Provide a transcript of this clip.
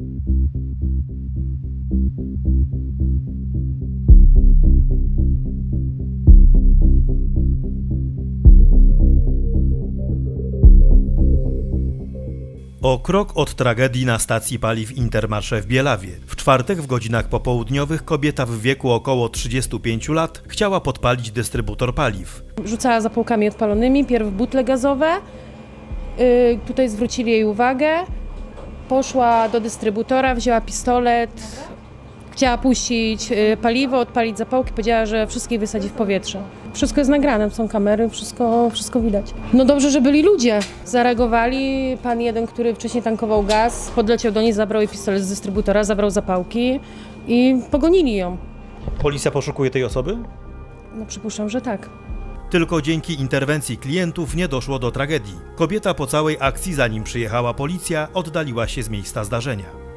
O krok od tragedii na stacji paliw Intermarché w Bielawie. W czwartek w godzinach popołudniowych kobieta w wieku około 35 lat chciała podpalić dystrybutor paliw. Rzucała zapałkami odpalonymi, pierw butle gazowe. Yy, tutaj zwrócili jej uwagę. Poszła do dystrybutora, wzięła pistolet. Chciała puścić yy, paliwo, odpalić zapałki. Powiedziała, że wszystkich wysadzi w powietrze. Wszystko jest nagrane, są kamery, wszystko, wszystko widać. No dobrze, że byli ludzie. Zareagowali. Pan jeden, który wcześniej tankował gaz, podleciał do niej, zabrał jej pistolet z dystrybutora, zabrał zapałki i pogonili ją. Policja poszukuje tej osoby? No przypuszczam, że tak. Tylko dzięki interwencji klientów nie doszło do tragedii. Kobieta po całej akcji, zanim przyjechała policja, oddaliła się z miejsca zdarzenia.